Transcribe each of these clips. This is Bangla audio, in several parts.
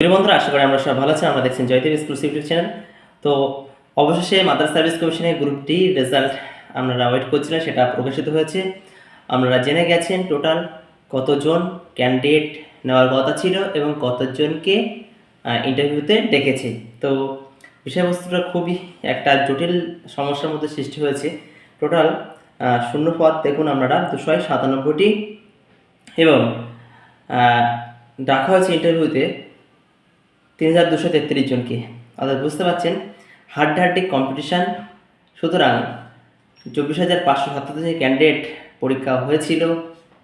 প্রিয় বন্ধুরা, আশা করি আমরা সব ভালো আছি। আমরা দেখছেন জয়দেব এক্সক্লুসিভ চ্যানেল তো অবশেষে মাদ্রাস সার্ভিস কমিশনের গ্রুপটি রেজাল্ট আপনারা ওয়েট করছিলেন সেটা প্রকাশিত হয়েছে। আপনারা জেনে গেছেন টোটাল কতজন ক্যান্ডিডেট নেওয়ার কথা ছিল এবং কতজনকে ইন্টারভিউতে ডেকেছে। তো বিষয়বস্তুটা খুবই একটা জটিল সমস্যার মধ্যে সৃষ্টি হয়েছে। টোটাল শূন্য পদ দেখুন আপনারা দুশো সাতানব্বইটি। এবং ডাকা হয়েছে ইন্টারভিউতে তিন হাজার দুশো তেত্রিশ জনকে। অর্থাৎ বুঝতে পারছেন, হাড্ডাহাড্ডি কম্পিটিশান সুতরাং চব্বিশ হাজার পাঁচশো সাতাত্তর ক্যান্ডিডেট পরীক্ষা হয়েছিল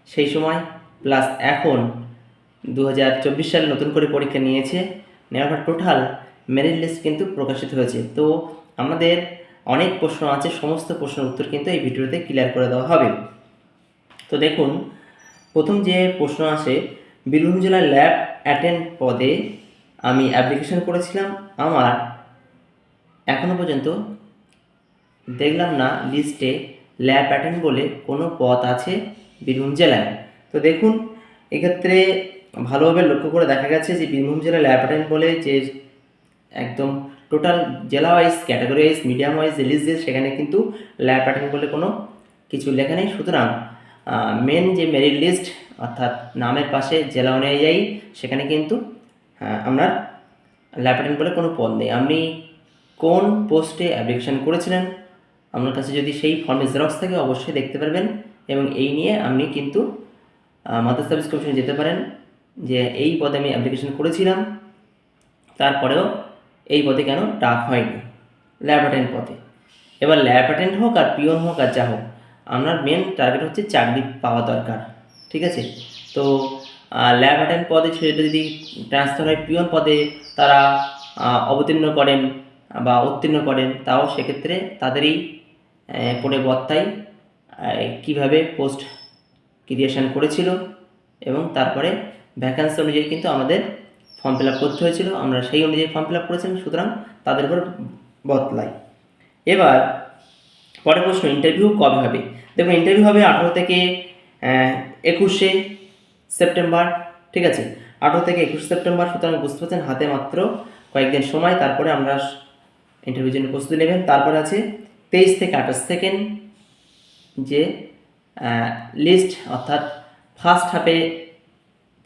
সেই সময় প্লাস এখন দু হাজার চব্বিশ সালে নতুন করে পরীক্ষা নিয়েছে। নেওয়ার টোটাল মেরিট লিস্ট কিন্তু প্রকাশিত হয়েছে। তো আমাদের অনেক প্রশ্ন আছে, সমস্ত প্রশ্নের উত্তর কিন্তু এই ভিডিওতে ক্লিয়ার করে দেওয়া হবে। তো দেখুন, প্রথম যে প্রশ্ন আসে, বীরভূম জেলার ল্যাব অ্যাটেন্ড পদে আমি অ্যাপ্লিকেশন করেছিলাম আমার এখনও পর্যন্ত দেখলাম না লিস্টে ল্যাব অ্যাটেন্ড বলে কোনো পথ আছে বীরভূম জেলায়। তো দেখুন, এক্ষেত্রে ভালোভাবে লক্ষ্য করে দেখা গেছে যে বীরভূম জেলায় ল্যাব অ্যাটেন্ড বলে যে একদম টোটাল জেলা wise category wise medium wise যে লিস্ট সেখানে কিন্তু ল্যাব অ্যাটেন্ড বলে কোনো কিছু লেখা নেই। সুতরাং মেন যে মেরিট লিস্ট অর্থাৎ নামের পাশে জেলা অনুযায়ী, সেখানে কিন্তু আপনার ল্যাব অ্যাটেন্ড বলে কোনো পদ নেই। আপনি কোন পোস্টে অ্যাপ্লিকেশন করেছিলেন? আপনার কাছে যদি সেই ফর্মে জেরক্স থাকে, অবশ্যই দেখতে পারবেন। এবং এই নিয়ে আপনি কিন্তু মাদার সার্ভিস কমিশনে যেতে পারেন যে এই পদে আমি অ্যাপ্লিকেশন করেছিলাম, তারপরেও এই পদে কেন ডাক হয়নি ল্যাব অ্যাটেন্ড পদে। এবার ল্যাব অ্যাটেন্ড হোক আর পিওন হোক আর যা হোক, আপনার মেন টার্গেট হচ্ছে চাকরি পাওয়া দরকার, ঠিক আছে? তো ল্যাব অ্যাটেন্ড পদে সেটা যদি ট্রান্সফার হয় পিওন পদে তারা অবতীর্ণ করেন বা উত্তীর্ণ করেন তাও সেক্ষেত্রে তাদেরই আহ, পরে বত্তায় কীভাবে পোস্ট ক্রিয়েশন করেছিল এবং তারপরে ভ্যাকান্সি অনুযায়ী কিন্তু আমাদের ফর্ম ফিল আপ করতে হয়েছিল। আমরা সেই অনুযায়ী ফর্ম ফিল আপ করেছিলাম সুতরাং তাদের উপর বদলাই। এবার পরের প্রশ্ন ইন্টারভিউ কবে হবে? দেখুন ইন্টারভিউ হবে আঠারো থেকে একুশে। সেপ্টেম্বর, ঠিক আছে? আঠেরো থেকে একুশে সেপ্টেম্বর, সুতরাং বুঝতে পারছেন, হাতে মাত্র কয়েকদিন সময়, তারপরে আমরা ইন্টারভিউর জন্য প্রস্তুতি নেবেন। তারপরে আছে তেইশ থেকে আঠাশ সেকেন্ড যে লিস্ট অর্থাৎ ফার্স্ট হাফে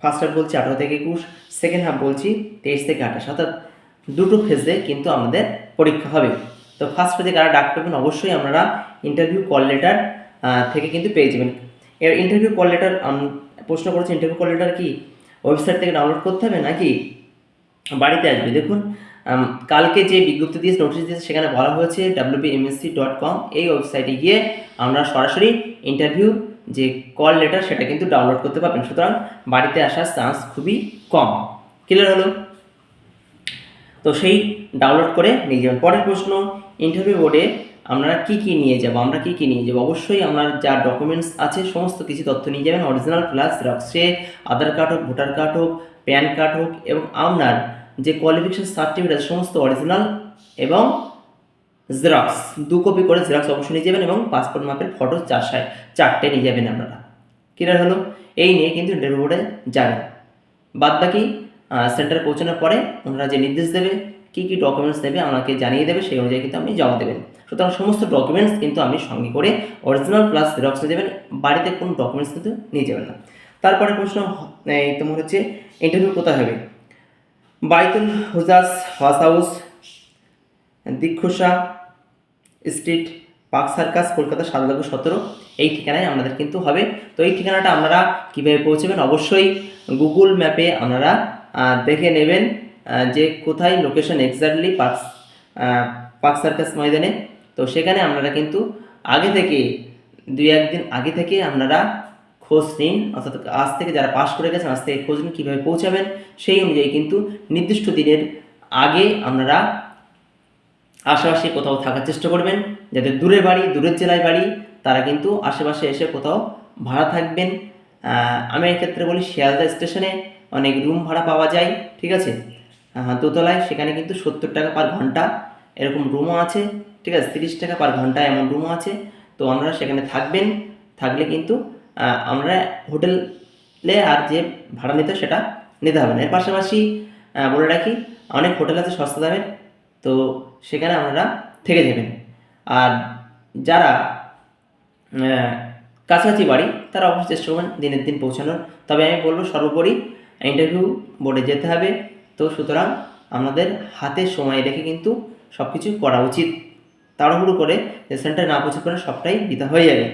ফার্স্ট হাফ বলছি আঠারো থেকে একুশ সেকেন্ড হাফ বলছি তেইশ থেকে আঠাশ। অর্থাৎ দুটো ফেজে কিন্তু আমাদের পরীক্ষা হবে। তো ফার্স্ট ফেজে কারা ডাক পাবেন, অবশ্যই আপনারা ইন্টারভিউ কল লেটার থেকে কিন্তু পেয়ে যাবেন। এর ইন্টারভিউ কল লেটার প্রশ্ন করেছে ইন্টারভিউ কল লেটার কি? ওয়েবসাইট থেকে ডাউনলোড করতে হবে নাকি? বাড়িতে আসবে। দেখুন কালকে যে বিজ্ঞপ্তি দিয়েছে নোটিশ দিয়েছে, সেখানে বলা হয়েছে ডাব্লিউবিএমএসসি ডট কম এই ওয়েবসাইটে গিয়ে আমরা সরাসরি ইন্টারভিউ যে কল লেটার সেটা কিন্তু ডাউনলোড করতে পারবেন। সুতরাং বাড়িতে আসার চান্স খুবই কম। ক্লিয়ার হলো? তো সেই ডাউনলোড করে নিয়ে যাবেন। পরের প্রশ্ন ইন্টারভিউ বোর্ডে আপনারা কি কি নিয়ে যাব, আমরা কি কি নিয়ে যাব, অবশ্যই আপনার যা ডকুমেন্টস আছে সমস্ত কিছু তথ্য নিয়ে যাবেন অরিজিনাল প্লাস জেরক্সে আধার কার্ড হোক ভোটার কার্ড হোক প্যান কার্ড হোক এবং আপনার যে কোয়ালিফিকেশন সার্টিফিকেট আছে সমস্ত অরিজিনাল এবং জেরক্স দু কপি করে জেরক্স অবশ্যই নিয়ে যাবেন এবং পাসপোর্ট মাপের ফটো চার সাই- চারটে নিয়ে যাবেন আপনারা। ক্লিয়ার হলো? এই নিয়ে কিন্তু ইন্টারভিউ বোর্ডে যাবেন। বাদ বাকি সেন্টারে পৌঁছানোর পরে ওনারা যে নির্দেশ দেবে কী কী ডকুমেন্টস দেবে আমাকে জানিয়ে দেবে সেই অনুযায়ী কিন্তু আপনি জমা দেবেন। সুতরাং সমস্ত ডকুমেন্টস কিন্তু আপনি সঙ্গে করে অরিজিনাল প্লাস জেরক্স নিয়ে যাবেন, বাড়িতে কোনো ডকুমেন্টস কিন্তু নিয়ে যাবেন না। তারপরে প্রশ্ন তোমার হচ্ছে ইন্টারভিউ কোথায় হবে? Baitul Hujjaj house house Dilkhusha street Park Circus, Kolkata সাত লক্ষ সতেরো। এই ঠিকানায় আমাদের কিন্তু হবে। তো এই ঠিকানাটা আপনারা কীভাবে পৌঁছবেন? অবশ্যই গুগল ম্যাপে আপনারা দেখে নেবেন। যে কোথায় location exactly Park Park Circus ময়দানে, তো সেখানে আপনারা কিন্তু আগে থেকে, দুই একদিন আগে থেকে আপনারা খোঁজ নিন, অর্থাৎ আজ থেকে যারা পাস করে গেছেন, আজ থেকে খোঁজ নিন, কীভাবে পৌঁছাবেন, সেই অনুযায়ী কিন্তু নির্দিষ্ট দিনের আগে আপনারা আশেপাশে কোথাও থাকার চেষ্টা করবেন, যাদের দূরে বাড়ি, দূরের জেলায় বাড়ি, তারা কিন্তু আশেপাশে এসে কোথাও ভাড়া থাকবেন। আমি এক্ষেত্রে বলি, শিয়ালদা স্টেশনে অনেক রুম ভাড়া পাওয়া যায়, ঠিক আছে? দোতলায় সেখানে কিন্তু সত্তর টাকা পার ঘণ্টা এরকম রুমও আছে, ঠিক আছে? তিরিশ টাকা পার ঘণ্টা এমন রুমও আছে। তো আপনারা সেখানে থাকবেন, থাকলে কিন্তু আমরা হোটেলে আর যে ভাড়া নিতে সেটা নিতে হবে না। এর পাশাপাশি বলে রাখি, অনেক হোটেল আছে সস্তা দামের, তো সেখানে আপনারা থেকে যাবেন আর যারা কাছাকাছি বাড়ি, তারা অবশ্যই চেষ্টা করবেন দিনের দিন পৌঁছানোর। তবে আমি বলব সর্বোপরি ইন্টারভিউ বোর্ডে যেতে হবে। তো সুতরাং আমাদের হাতে সময় রেখে কিন্তু সব কিছু করা উচিত। তাড়াহুড়ো করে সেন্টারে না পৌঁছে করে সবটাই বিতা হয়ে যাবে।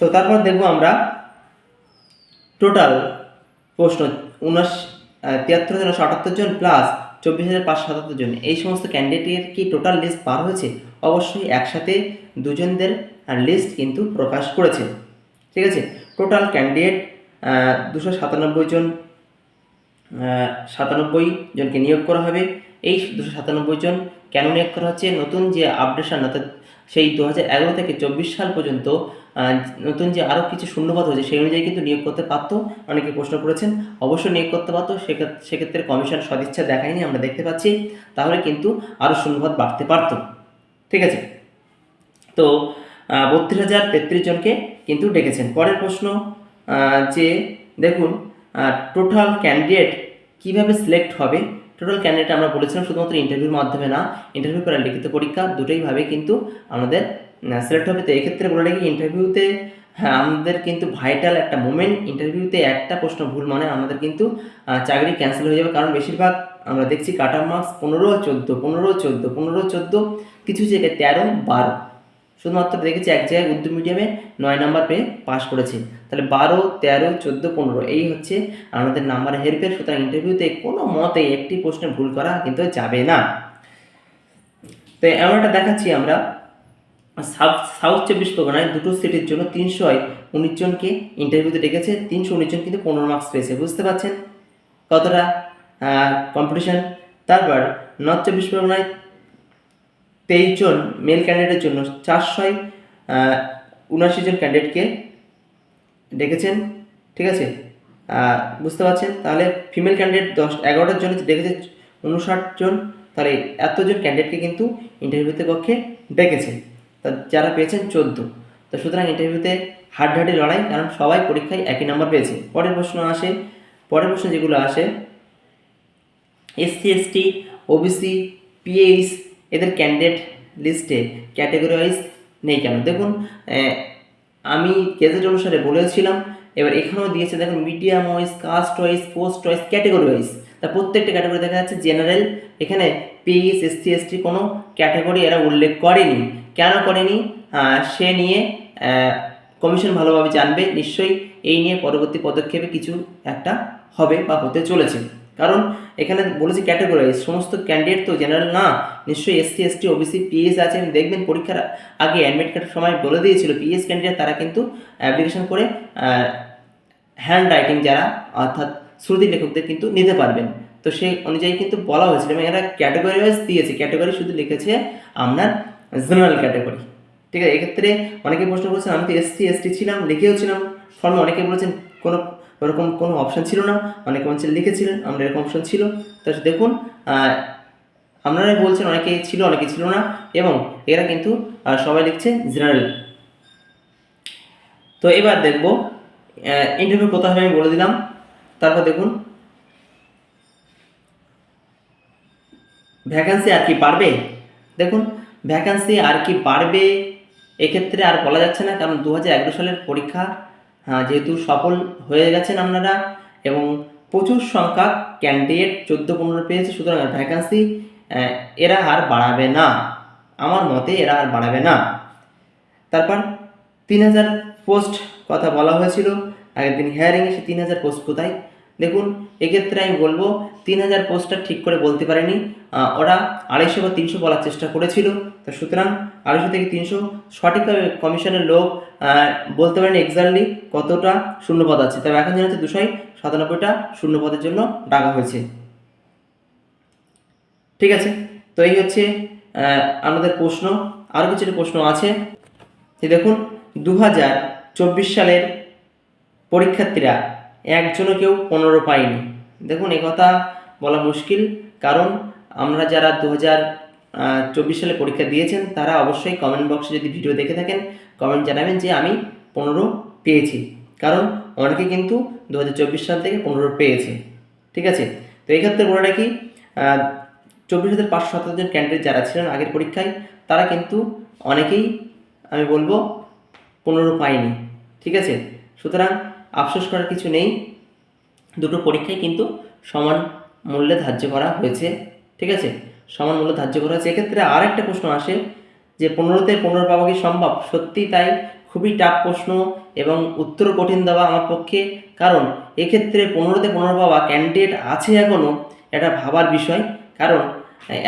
তো তারপর দেখব আমরা টোটাল প্রশ্ন উনাশ তিয়াত্তর হাজার নশো আটাত্তর জন প্লাস চব্বিশ হাজার পাঁচশো সাতাত্তর জন। এই সমস্ত ক্যান্ডিডেটের কি টোটাল লিস্ট পার হয়েছে? অবশ্যই একসাথে দুজনদের লিস্ট কিন্তু প্রকাশ করেছে। ঠিক আছে? টোটাল ক্যান্ডিডেট দুশো সাতানব্বই জন সাতানব্বই জনকে নিয়োগ করা হবে। এই দুশো সাতানব্বই জন কেন নিয়োগ করা হচ্ছে? নতুন যে আপডেশন অর্থাৎ সেই দু হাজার এগারো থেকে চব্বিশ সাল পর্যন্ত নতুন যে আরও কিছু শূন্যপদ হয়েছে, সেই অনুযায়ী কিন্তু নিয়োগ করতে পারতো। অনেকে প্রশ্ন করেছেন অবশ্যই নিয়োগ করতে পারতো সেক্ষেত্রে কমিশন সদিচ্ছা দেখায়নি, আমরা দেখতে পাচ্ছি। তাহলে কিন্তু আরও শূন্যপদ বাড়তে পারতো। ঠিক আছে? তো বত্রিশ হাজার তেত্রিশ জনকে কিন্তু ডেকেছেন। পরের প্রশ্ন যে দেখুন টোটাল ক্যান্ডিডেট কীভাবে সিলেক্ট হবে? টোটাল ক্যান্ডিডেট আমরা বলেছিলাম শুধুমাত্র ইন্টারভিউর মাধ্যমে না ইন্টারভিউ করার লিখিত পরীক্ষা দুটোইভাবে কিন্তু আমাদের সিলেক্ট হবে। তো এক্ষেত্রে বলে রাখি ইন্টারভিউতে হ্যাঁ আমাদের কিন্তু ভাইটাল একটা মোমেন্ট ইন্টারভিউতে একটা প্রশ্ন ভুল মানে আমাদের কিন্তু চাকরি ক্যান্সেল হয়ে যাবে। কারণ বেশিরভাগ আমরা দেখছি কাটার মার্কস পনেরো, চোদ্দ পনেরো চোদ্দ পনেরো, চোদ্দ, কিছু জায়গায় তেরো, বারো। শুধুমাত্র দেখেছি এক জায়গায় উর্দু মিডিয়ামে নয় নাম্বার পেয়ে পাশ করেছে। তাহলে বারো, তেরো, চোদ্দ, পনেরো, এই হচ্ছে আমাদের নাম্বার হেরফের সুতরাং ইন্টারভিউতে কোনো মতে একটি প্রশ্নে ভুল করা কিন্তু যাবে না। তো এমন একটা দেখাচ্ছি আমরা। সাউথ সাউথ চব্বিশ পরগনায় দুটো সিটের জন্য তিনশো উনিশ জনকে ইন্টারভিউতে ডেকেছে। তিনশো উনিশ জন কিন্তু পনেরো মার্কস পেয়েছে, বুঝতে পারছেন? কতটা কম্পিটিশন তারপর নর্থ চব্বিশ পরগনায় তেইশ জন মেল ক্যান্ডিডেটের জন্য চারশোয় উনআশি জন ক্যান্ডিডেটকে ডেকেছেন, ঠিক আছে? বুঝতে পারছেন? তাহলে ফিমেল ক্যান্ডিডেট দশ, এগারোটার জন্য ডেকেছে উনষাট জন তাহলে এতজন ক্যান্ডিডেটকে কিন্তু ইন্টারভিউতে পক্ষে ডেকেছে তা যারা পেয়েছেন চোদ্দ। তো সুতরাং ইন্টারভিউতে হাড্ডাহাড্ডি লড়াই, কারণ সবাই পরীক্ষায় একই নাম্বার পেয়েছে। পরের প্রশ্ন আসে, পরের প্রশ্ন যেগুলো আসে এসসি এসটি ওবিসি পিএইচ এদের ক্যান্ডিডেট লিস্টে ক্যাটাগরি ওয়াইজ নেই কেন? দেখুন আমি গেজেট অনুসারে বলেছিলাম, এবার এখানেও দিয়েছে, দেখুন medium wise caste wise post wise category wise তা প্রত্যেকটা ক্যাটাগরি দেখা যাচ্ছে জেনারেল এখানে পিএইচ এসসি এসটি কোনো ক্যাটাগরি এরা উল্লেখ করেনি। কেন করেনি? সে নিয়ে কমিশন ভালোভাবে জানবে, নিশ্চয়ই এই নিয়ে পরবর্তী পদক্ষেপে কিছু একটা হবে বা হতে চলেছে। কারণ এখানে বলেছি ক্যাটাগরি সমস্ত ক্যান্ডিডেট তো জেনারেল না, নিশ্চয়ই এসসি এসটি ওবিসি পিএস আছেন দেখবেন পরীক্ষার আগে অ্যাডমিট কার্ডের সময় বলে দিয়েছিল পিএস ক্যান্ডিডেট তারা কিন্তু অ্যাপ্লিকেশন করে হ্যান্ড রাইটিং যারা, অর্থাৎ শ্রুতি লেখকদের কিন্তু নিতে পারবেন। তো সেই অনুযায়ী কিন্তু বলা হয়েছিল এবং এরা ক্যাটাগরি ওয়াইজ দিয়েছে ক্যাটাগরি শুধু লিখেছে আপনার জেনারেল ক্যাটাগরি ঠিক আছে, এক্ষেত্রে অনেকে প্রশ্ন করেছেন, আমি তো এসসি এসটি ছিলাম লিখেও ছিলাম ফর্মে অনেকে বলেছেন কোনো ওরকম কোনো অপশান ছিল না। অনেকে বলছেন লিখেছিলেন আমরা এরকম অপশান ছিল। তো দেখুন আপনারাই বলছেন, অনেকে ছিল অনেকে ছিল না। এবং এরা কিন্তু সবাই লিখছে জেনারেল তো এবার দেখব ইন্টারভিউ কোথায় হবে আমি বলে দিলাম। তারপর দেখুন ভ্যাকান্সি আর কি বাড়বে? দেখুন ভ্যাকান্সি আর কি বাড়বে, এক্ষেত্রে আর বলা যাচ্ছে না, কারণ দু হাজার এগারো সালের পরীক্ষা যেহেতু সফল হয়ে গেছেন আপনারা এবং প্রচুর সংখ্যা ক্যান্ডিডেট চোদ্দ, পনেরো পেয়েছে, সুতরাং ভ্যাকান্সি এরা আর বাড়াবে না। আমার মতে এরা আর বাড়াবে না। তারপর তিন হাজার পোস্ট কথা বলা হয়েছিল। আগের দিন হিয়ারিংয়ে সে তিন হাজার পোস্ট কোথায়? দেখুন, এক্ষেত্রে আমি বলব তিন হাজার পোস্টটা ঠিক করে বলতে পারেনি। ওরা আড়াইশো বা তিনশো বলার চেষ্টা করেছিল। তো সুতরাং আড়াইশো থেকে তিনশো সঠিকভাবে কমিশনের লোক বলতে পারেন এক্সাক্টলি কতটা শূন্যপদ আছে। তবে এখন জানা যাচ্ছে দুশোই সাতানব্বইটা শূন্যপদের জন্য ডাকা হয়েছে। ঠিক আছে? তো এই হচ্ছে আমাদের প্রশ্ন। আরও কিছু প্রশ্ন আছে। দেখুন দু হাজার চব্বিশ সালের পরীক্ষার্থীরা একজনও কেউ পনেরো পায়নি। দেখুন কথা বলা মুশকিল, কারণ আমরা যারা দু হাজার চব্বিশ সালে পরীক্ষা দিয়েছেন, তারা অবশ্যই কমেন্ট বক্সে যদি ভিডিও দেখে থাকেন কমেন্ট জানাবেন যে আমি পনেরো পেয়েছি। কারণ অনেকে কিন্তু দু হাজার চব্বিশ সাল থেকে পনেরো পেয়েছে। ঠিক আছে? তো এই ক্ষেত্রে বলে রাখি চব্বিশ হাজার পাঁচশো সতেরো জন ক্যান্ডিডেট যারা ছিলেন আগের পরীক্ষায়, তারা কিন্তু অনেকেই, আমি বলব, পনেরো পায়নি। ঠিক আছে? সুতরাং আফসোস করার কিছু নেই। দুটো পরীক্ষায় কিন্তু সমান মূল্যে ধার্য করা হয়েছে, ঠিক আছে? সমান মূল্য ধার্য করা হয়েছে। এক্ষেত্রে আর একটা প্রশ্ন আসে যে, পনেরোতে পনেরো পাওয়া কি সম্ভব? সত্যি তাই খুবই টাফ প্রশ্ন এবং উত্তর কঠিন দেওয়া আমার পক্ষে। কারণ এক্ষেত্রে পনেরোতে পনেরো পাওয়া ক্যান্ডিডেট আছে এখনও এটা ভাবার বিষয়। কারণ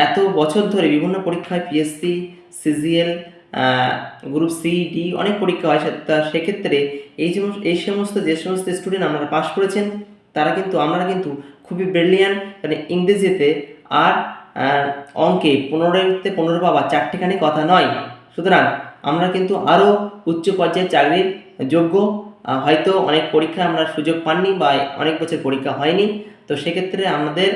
এত বছর ধরে বিভিন্ন পরীক্ষায় PSC CGL group C D অনেক পরীক্ষা হয় তা সেক্ষেত্রে এই যে এই সমস্ত যে সমস্ত স্টুডেন্ট আপনারা পাশ করেছেন, তারা কিন্তু আপনারা কিন্তু খুবই ব্রিলিয়ান মানে ইংরেজিতে আর অঙ্কে পনেরোতে পনেরো পাওয়া চারটিখানি কথা নয়। সুতরাং আমরা কিন্তু আরও উচ্চ পর্যায়ের চাকরির যোগ্য হয়তো অনেক পরীক্ষা আমরা সুযোগ পাননি বা অনেক বছর পরীক্ষা হয়নি। তো সেক্ষেত্রে আমাদের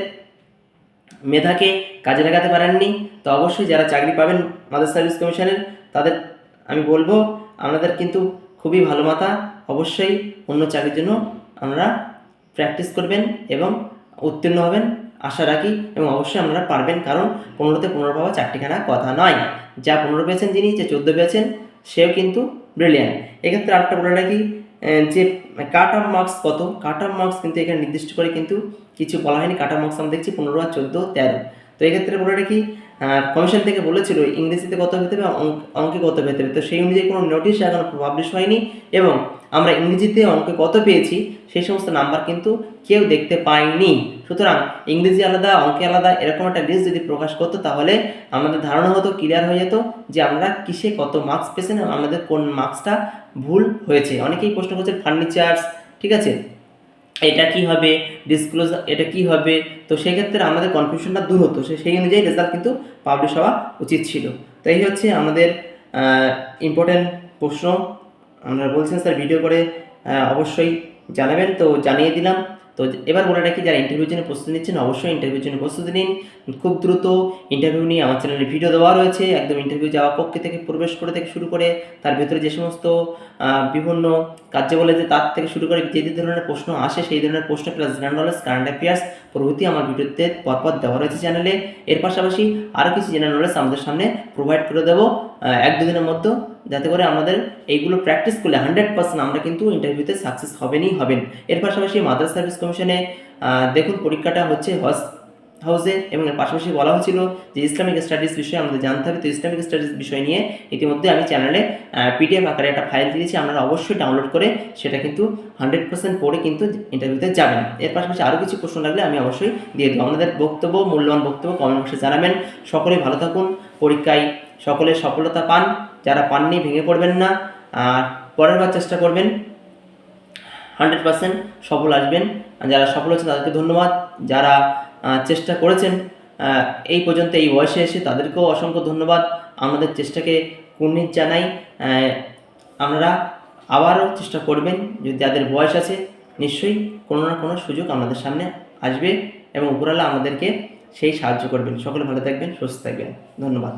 মেধাকে কাজে লাগাতে পারেননি, তো অবশ্যই যারা চাকরি পাবেন মাদার সার্ভিস কমিশনের, তাদের আমি বলব আপনাদের কিন্তু খুবই ভালো মাথা, অবশ্যই অন্য চাকরির জন্য আমরা প্র্যাকটিস করবেন এবং উত্তীর্ণ হবেন, আশা রাখি, এবং অবশ্যই আপনারা পারবেন, কারণ পনেরোতে পনেরো পাওয়া চারটিখানা কথা নয়। যা পনেরো পেয়েছেন যিনি, যে চোদ্দ পেয়েছেন, সেও কিন্তু ব্রিলিয়ান এক্ষেত্রে আরেকটা বলে রাখি যে কাট অফ মার্কস কত? কাট অফ মার্কস কিন্তু এখানে নির্দিষ্ট করে কিন্তু কিছু বলা হয়নি। কাট অফ মার্কস আমরা দেখছি পনেরো আর চোদ্দ, তেরো। তো এক্ষেত্রে বলে রাখি কমিশন থেকে বলেছিল ইংরেজিতে কত পেতে হবে অঙ্ক- কত পেতে হবে। তো সেই অনুযায়ী কোনো নোটিশ এখনও পাবলিশ হয়নি এবং আমরা ইংরেজিতে অঙ্কে কত পেয়েছি, সেই সমস্ত নাম্বার কিন্তু কেউ দেখতে পাইনি সুতরাং ইংরেজি আলাদা, অঙ্কে আলাদা, এরকম একটা লিস্ট যদি প্রকাশ করতো, তাহলে আমাদের ধারণা হতো ক্লিয়ার হয়ে যেত যে আমরা কিসে কত মার্কস পেয়েছেন আমাদের কোন মার্কসটা ভুল হয়েছে। অনেকেই প্রশ্ন করছেন ফার্নিচার্স ঠিক আছে? এটা কি হবে? ডিসক্লোজ এটা কি হবে? তো সেক্ষেত্রে আমাদের কনফিউশনটা দূর হতো। সেই অনুযায়ী রেজাল্ট কিন্তু পাবলিশ হওয়া উচিত ছিল। তো এই হচ্ছে আমাদের ইম্পর্টেন্ট প্রশ্ন। আমরা বলছেন স্যার ভিডিও করে অবশ্যই জানাবেন। তো জানিয়ে দিলাম। তো এবার বলে রাখি, যারা ইন্টারভিউর জন্য প্রস্তুতি নিচ্ছেন, অবশ্যই ইন্টারভিউর জন্য প্রস্তুতি নিন। খুব দ্রুত ইন্টারভিউ নিয়ে আমার চ্যানেলে ভিডিও দেওয়া রয়েছে। একদম ইন্টারভিউ যাওয়া পক্ষে থেকে প্রবেশ করে থেকে শুরু করে, তার ভেতরে যে সমস্ত বিভিন্ন যে তার থেকে শুরু করে যে যে ধরনের প্রশ্ন আসে, সেই ধরনের প্রশ্ন plus general knowledge current affairs প্রভৃতি আমার ভিডিওতে পরপর দেওয়া রয়েছে চ্যানেলে এর পাশাপাশি আরও কিছু জেনারেল নলেজ আমাদের সামনে প্রোভাইড করে দেবো। এক দুদিনের মধ্যে যাতে করে আমাদের এইগুলো প্র্যাকটিস করলে হান্ড্রেড পার্সেন্ট আমরা কিন্তু ইন্টারভিউতে সাকসেস হবেনই হবেন। এর পাশাপাশি মাদার সার্ভিস কমিশনে দেখুন পরীক্ষাটা হচ্ছে হস হাউসে এবং এর পাশাপাশি বলা হয়েছিল যে ইসলামিক স্টাডিজ বিষয়ে আমাদের জানতে হবে। তো ইসলামিক স্টাডিজ বিষয় নিয়ে ইতিমধ্যে আমি চ্যানেলে পিডিএফ আকারে একটা ফাইল দিয়েছি। আপনারা অবশ্যই ডাউনলোড করে সেটা কিন্তু হান্ড্রেড পার্সেন্ট পড়ে কিন্তু ইন্টারভিউতে যাবেন। এর পাশাপাশি আরও কিছু প্রশ্ন লাগলে আমি অবশ্যই দিয়ে দেবো। আপনাদের বক্তব্য, মূল্যবান বক্তব্য কমেন্ট বক্সে জানাবেন। সকলে ভালো থাকুন। পরীক্ষায় সকলে সফলতা পান। যারা পাননি, ভেঙে পড়বেন না। আর পরের বার চেষ্টা করবেন। হান্ড্রেড পার্সেন্ট সফল আসবেন। যারা সফল হচ্ছে তাদেরকে ধন্যবাদ। যারা চেষ্টা করেছেন এই পর্যন্ত এই বয়সে এসে তাদেরকেও অসংখ্য ধন্যবাদ। আমাদের চেষ্টাকে কুর্নিশ জানাই। আপনারা আবারও চেষ্টা করবেন। যদি যাদের বয়স আছে, নিশ্চয়ই কোনো না কোনো সুযোগ আমাদের সামনে আসবে এবং উপরালা আমাদেরকে সেই সাহায্য করবেন। সকলে ভালো থাকবেন, সুস্থ থাকবেন। ধন্যবাদ।